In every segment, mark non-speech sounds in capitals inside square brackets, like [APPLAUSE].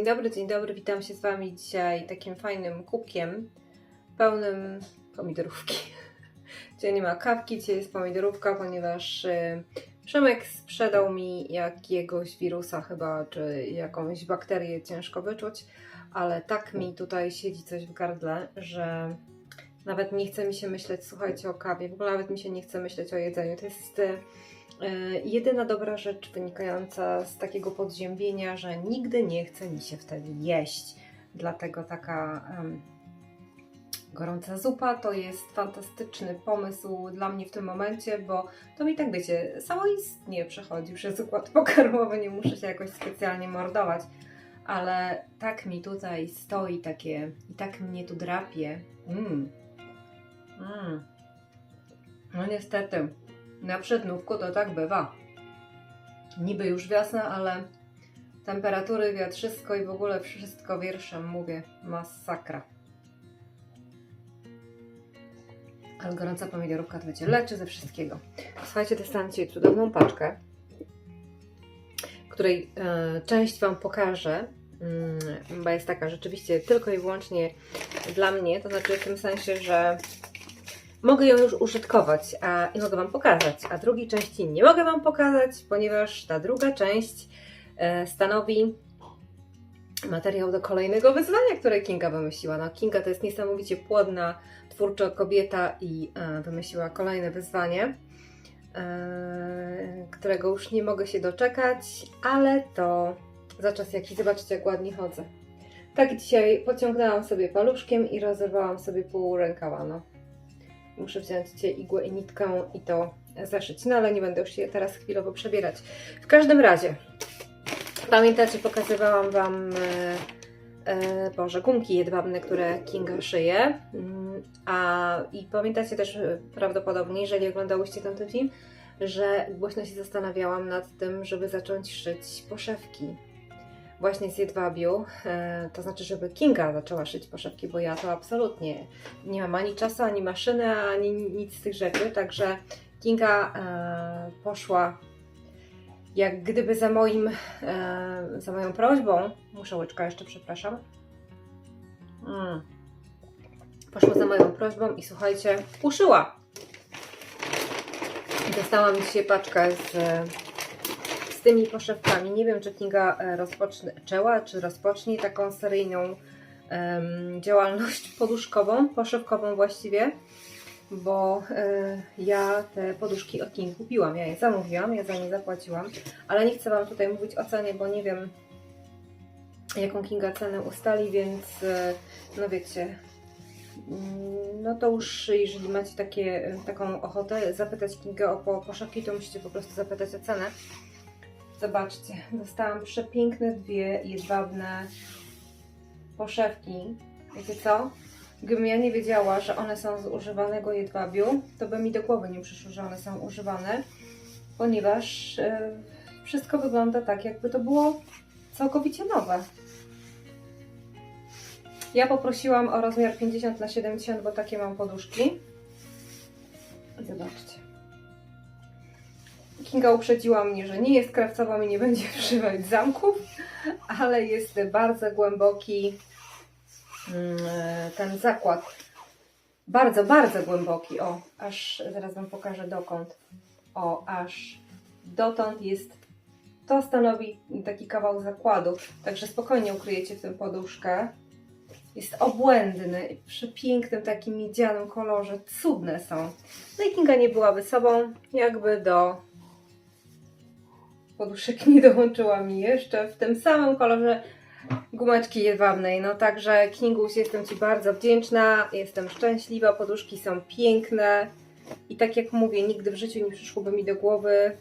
Dzień dobry, dzień dobry, witam się z Wami dzisiaj takim fajnym kubkiem pełnym pomidorówki. [LAUGHS] Dzisiaj nie ma kawki, dzisiaj jest pomidorówka, ponieważ y, Przemek sprzedał mi jakiegoś wirusa chyba, czy jakąś bakterię, ciężko wyczuć, ale tak mi tutaj siedzi coś w gardle, że nawet nie chce mi się myśleć, słuchajcie, o kawie, w ogóle nawet mi się nie chce myśleć o jedzeniu. To jest y, jedyna dobra rzecz wynikająca z takiego podziębienia, że nigdy nie chce mi się wtedy jeść. Dlatego taka em, gorąca zupa to jest fantastyczny pomysł dla mnie w tym momencie, bo to mi tak wiecie, samoistnie przechodzi przez układ [LAUGHS] pokarmowy, nie muszę się jakoś specjalnie mordować, ale tak mi tutaj stoi takie i tak mnie tu drapie. Mm. Mm. No niestety, na przednówku to tak bywa. Niby już wiosna, ale temperatury, wiatrzysko i w ogóle wszystko wierszem mówię. Masakra. Ale gorąca pomidorówka to wiecie, leczy ze wszystkiego. Słuchajcie, dostałam dzisiaj cudowną paczkę, której e, część Wam pokażę, mm, bo jest taka rzeczywiście tylko i wyłącznie dla mnie, to znaczy w tym sensie, że mogę ją już użytkować a, i mogę Wam pokazać, a drugiej części nie mogę Wam pokazać, ponieważ ta druga część e, stanowi materiał do kolejnego wyzwania, które Kinga wymyśliła. No, Kinga to jest niesamowicie płodna, twórcza kobieta i e, wymyśliła kolejne wyzwanie, e, którego już nie mogę się doczekać, ale to za czas jaki. Zobaczcie, jak ładnie chodzę. Tak dzisiaj pociągnęłam sobie paluszkiem i rozerwałam sobie pół rękawa. No. Muszę wziąć dzisiaj igłę i nitkę i to zaszyć. No ale nie będę już się teraz chwilowo przebierać. W każdym razie, pamiętacie, pokazywałam Wam e, e, Boże, gumki jedwabne, które Kinga szyje. Mm, A i pamiętacie też e, prawdopodobnie, jeżeli oglądałyście ten film, że głośno się zastanawiałam nad tym, żeby zacząć szyć poszewki. Właśnie z jedwabiu, e, to znaczy, żeby Kinga zaczęła szyć poszewki, bo ja to absolutnie nie mam ani czasu, ani maszyny, ani nic z tych rzeczy, także Kinga e, poszła jak gdyby za moim, e, za moją prośbą, muszę łyczka jeszcze, przepraszam, mm. poszła za moją prośbą i słuchajcie, uszyła. Dostałam dzisiaj paczkę z, z tymi poszewkami. Nie wiem, czy Kinga e, rozpoczęła, czy rozpocznie taką seryjną em, działalność poduszkową, poszewkową właściwie, bo e, ja te poduszki od Kingi kupiłam. Ja je zamówiłam, ja za nie zapłaciłam, ale nie chcę Wam tutaj mówić o cenie, bo nie wiem, jaką Kinga cenę ustali, więc e, no wiecie, mm, no to już jeżeli macie takie, taką ochotę zapytać Kingę o po- poszewki, to musicie po prostu zapytać o cenę. Zobaczcie, dostałam przepiękne dwie jedwabne poszewki. Wiecie co? Gdybym ja nie wiedziała, że one są z używanego jedwabiu, to by mi do głowy nie przyszło, że one są używane, ponieważ e, wszystko wygląda tak, jakby to było całkowicie nowe. Ja poprosiłam o rozmiar 50 na 70, bo takie mam poduszki. Zobaczcie. Kinga uprzedziła mnie, że nie jest krawcową i nie będzie [LAUGHS] wszywać zamków, ale jest bardzo głęboki mm, ten zakład. Bardzo, bardzo głęboki. O, aż zaraz Wam pokażę dokąd. O, aż dotąd jest. To stanowi taki kawał zakładu, także spokojnie ukryjecie w tym poduszkę. Jest obłędny, w przepięknym takim miedzianym kolorze. Cudne są. No i Kinga nie byłaby sobą, jakby do poduszek [LAUGHS] nie dołączyła mi jeszcze w tym samym kolorze gumeczki jedwabnej. No także Kinguś, jestem Ci bardzo wdzięczna, jestem szczęśliwa, poduszki są piękne i tak jak mówię, nigdy w życiu nie przyszłoby mi do głowy,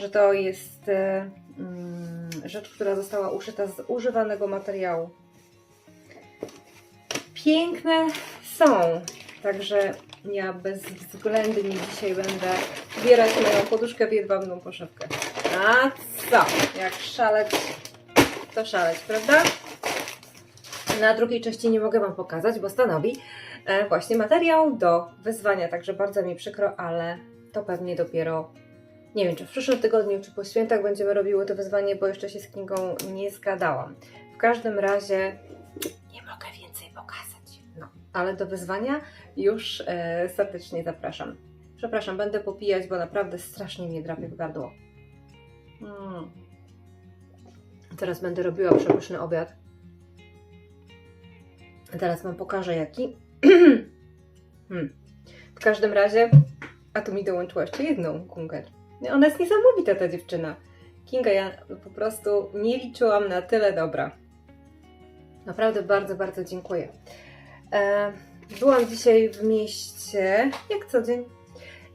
że to jest e, mm, rzecz, która została uszyta z używanego materiału. Piękne są, także ja bezwzględnie dzisiaj będę zbierać moją poduszkę w jedwabną poszewkę. A co? Jak szaleć, to szaleć, prawda? Na drugiej części nie mogę Wam pokazać, bo stanowi e, właśnie materiał do wyzwania, także bardzo mi przykro, ale to pewnie dopiero, nie wiem, czy w przyszłym tygodniu, czy po świętach będziemy robiły to wyzwanie, bo jeszcze się z Kingą nie zgadałam. W każdym razie nie mogę więcej pokazać. No, ale do wyzwania już e, serdecznie zapraszam. Przepraszam, będę popijać, bo naprawdę strasznie mnie drapie w gardło. Mm. Teraz będę robiła przepyszny obiad. Teraz Wam pokażę jaki. [CLEARS THROAT] hmm. W każdym razie, a tu mi dołączyła jeszcze jedną kungę. Ona jest niesamowita, ta dziewczyna. Kinga, ja po prostu nie liczyłam na tyle dobra. Naprawdę bardzo, bardzo dziękuję. E, byłam dzisiaj w mieście, jak co dzień,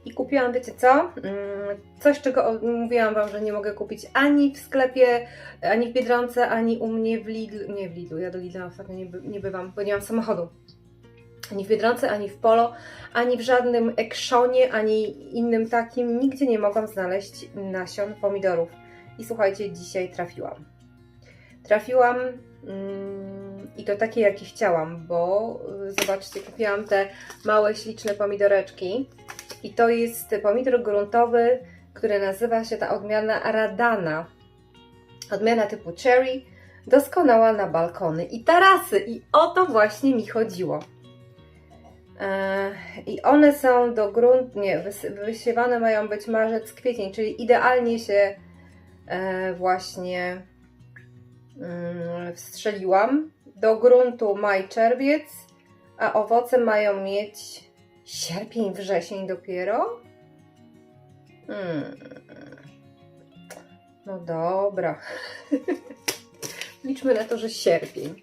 i kupiłam, wiecie co? Mm, Coś, czego mówiłam Wam, że nie mogę kupić ani w sklepie, ani w Biedronce, ani u mnie w Lidl. Nie w Lidlu, ja do Lidla ostatnio nie, by, nie bywam, bo nie mam samochodu. Ani w Biedronce, ani w Polo, ani w żadnym Ekszonie, ani innym takim. Nigdzie nie mogłam znaleźć nasion pomidorów. I słuchajcie, dzisiaj trafiłam. Trafiłam mm, i to takie, jakie chciałam, bo y, zobaczcie, kupiłam te małe, śliczne pomidoreczki. I to jest pomidor gruntowy, który nazywa się ta odmiana Radana. Odmiana typu cherry, doskonała na balkony i tarasy. I o to właśnie mi chodziło. E, I one są do gruntu, nie, wys- wysiewane mają być marzec, kwiecień, czyli idealnie się e, właśnie mm, wstrzeliłam. Do gruntu maj, czerwiec, a owoce mają mieć sierpień, wrzesień dopiero? Hmm. No dobra. [LAUGHS] Liczmy na to, że sierpień.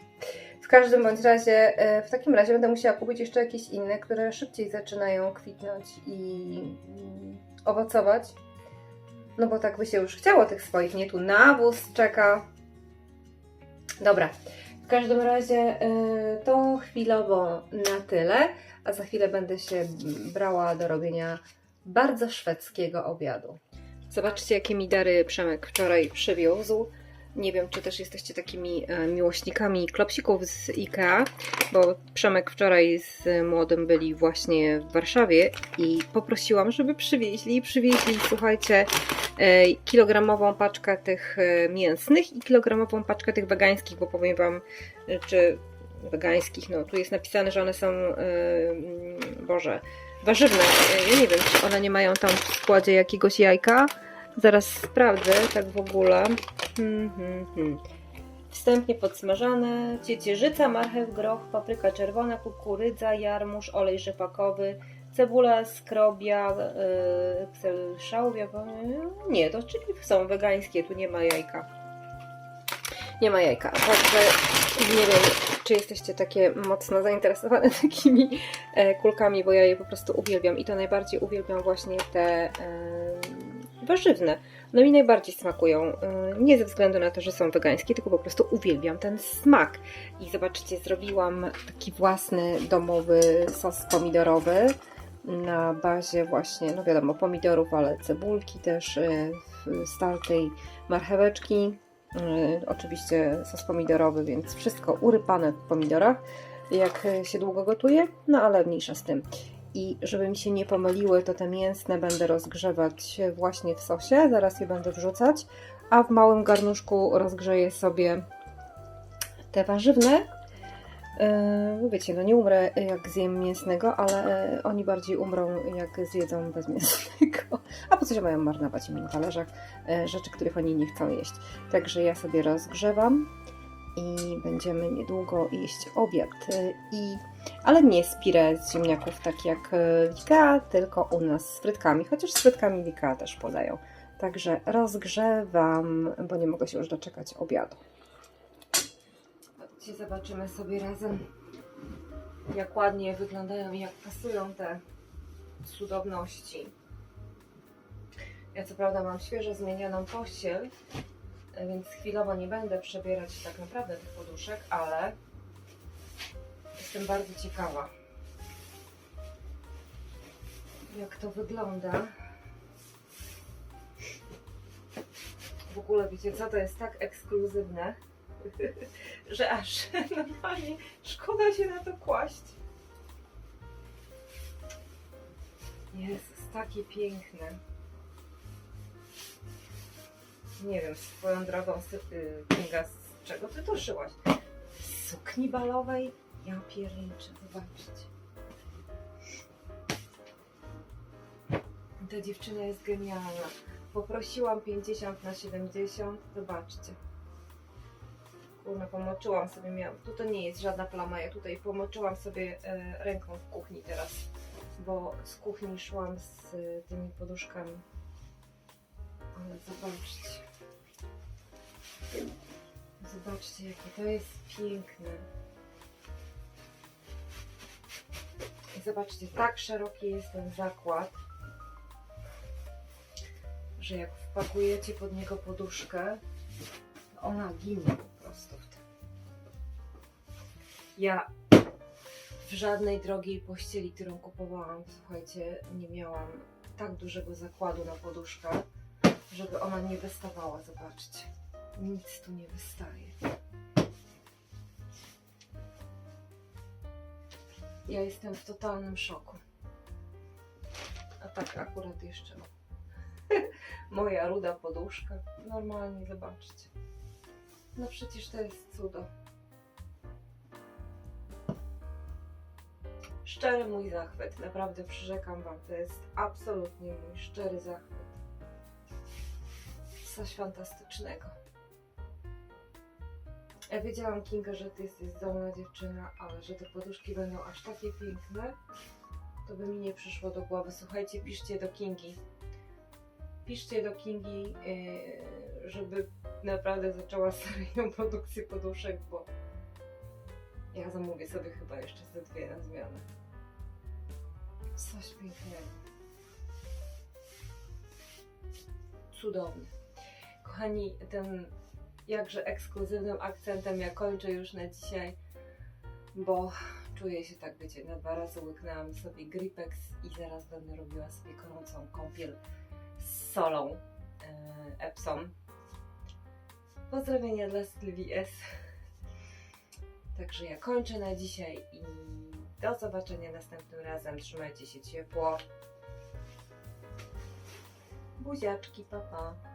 W każdym bądź razie, e, w takim razie będę musiała kupić jeszcze jakieś inne, które szybciej zaczynają kwitnąć i owocować. No bo tak by się już chciało tych swoich, nie tu nawóz czeka. Dobra, w każdym razie e, to chwilowo na tyle, a za chwilę będę się brała do robienia bardzo szwedzkiego obiadu. Zobaczcie, jakie mi dary Przemek wczoraj przywiózł. Nie wiem, czy też jesteście takimi e, miłośnikami klopsików z IKEA, bo Przemek wczoraj z młodym byli właśnie w Warszawie i poprosiłam, żeby przywieźli. Przywieźli, słuchajcie, e, kilogramową paczkę tych e, mięsnych i kilogramową paczkę tych wegańskich, bo powiem Wam, czy wegańskich, no tu jest napisane, że one są, e, mm, Boże, warzywne. E, Ja nie wiem, czy one nie mają tam w składzie jakiegoś jajka. Zaraz sprawdzę, tak w ogóle. Hmm, hmm, hmm. Wstępnie podsmażane, ciecierzyca, marchew, groch, papryka czerwona, kukurydza, jarmuż, olej rzepakowy, cebula, skrobia, yy, szałwia. Nie, to czyli są wegańskie, tu nie ma jajka. Nie ma jajka, także nie wiem, czy jesteście takie mocno zainteresowane [LAUGHS] takimi e, kulkami, bo ja je po prostu uwielbiam i to najbardziej uwielbiam właśnie te e, warzywne. One mi najbardziej smakują. e, Nie ze względu na to, że są wegańskie, tylko po prostu uwielbiam ten smak. I zobaczcie, zrobiłam taki własny domowy sos pomidorowy na bazie właśnie, no wiadomo, pomidorów, ale cebulki też, startej marcheweczki. E, Oczywiście sos pomidorowy, więc wszystko urypane w pomidorach, jak się długo gotuje, no ale mniejsza z tym. I żeby mi się nie pomyliły, to te mięsne będę rozgrzewać właśnie w sosie, zaraz je będę wrzucać, a w małym garnuszku rozgrzeję sobie te warzywne. Yy, wiecie, no nie umrę jak zjem mięsnego, ale yy, oni bardziej umrą jak zjedzą bezmięsnego. [LAUGHS] A po co się mają marnować im na talerzach rzeczy, których oni nie chcą jeść. Także ja sobie rozgrzewam i będziemy niedługo jeść obiad. I ale nie z pire z ziemniaków, tak jak w IKEA, tylko u nas z frytkami, chociaż z frytkami w IKEA też podają. Także rozgrzewam, bo nie mogę się już doczekać obiadu. Chodźcie, zobaczymy sobie razem, jak ładnie wyglądają i jak pasują te cudowności. Ja co prawda mam świeżo zmienioną pościel, więc chwilowo nie będę przebierać tak naprawdę tych poduszek, ale Jestem bardzo ciekawa, jak to wygląda. W ogóle wiecie co, to jest tak ekskluzywne, [LAUGHS] że aż [LAUGHS] normalnie szkoda się na to kłaść. Jest takie piękne. Nie wiem, swoją drogą y, Kinga Czego ty to szyłaś? Z sukni balowej? Ja pierniczę, zobaczcie. Ta dziewczyna jest genialna. Poprosiłam 50 na 70, zobaczcie. Kurna, pomoczyłam sobie, miałam, tu to nie jest żadna plama, ja tutaj pomoczyłam sobie e, ręką w kuchni teraz, bo z kuchni szłam z e, tymi poduszkami. Ale zobaczcie. Zobaczcie, jakie to jest piękne. I zobaczcie, tak szeroki jest ten zakład, że jak wpakujecie pod niego poduszkę, ona ginie Ja w żadnej drogiej pościeli, którą kupowałam, słuchajcie, nie miałam tak dużego zakładu na poduszkę, żeby ona nie wystawała. Zobaczcie, nic tu nie wystaje. Ja jestem w totalnym szoku. A tak akurat jeszcze [LAUGHS] moja ruda poduszka. Normalnie zobaczcie. No przecież to jest cudo. Szczery mój zachwyt, naprawdę przyrzekam Wam, to jest absolutnie mój szczery zachwyt. Coś fantastycznego. Ja wiedziałam, Kinga, że Ty jesteś zdolna dziewczyna, ale że te poduszki będą aż takie piękne, to by mi nie przyszło do głowy. Słuchajcie, piszcie do Kingi. Piszcie do Kingi, yy, żeby naprawdę zaczęła seryjną produkcję poduszek, bo ja zamówię sobie chyba jeszcze ze dwie na zmianę. Coś pięknego. Cudownie. Kochani, tym jakże ekskluzywnym akcentem ja kończę już na dzisiaj, bo czuję się tak, wiecie, na dwa razy łyknęłam sobie Gripex i zaraz będę robiła sobie gorącą kąpiel z solą e, Epsom. Pozdrowienia dla Sylwii S. Także ja kończę na dzisiaj i do zobaczenia następnym razem. Trzymajcie się ciepło. Buziaczki, papa. Pa.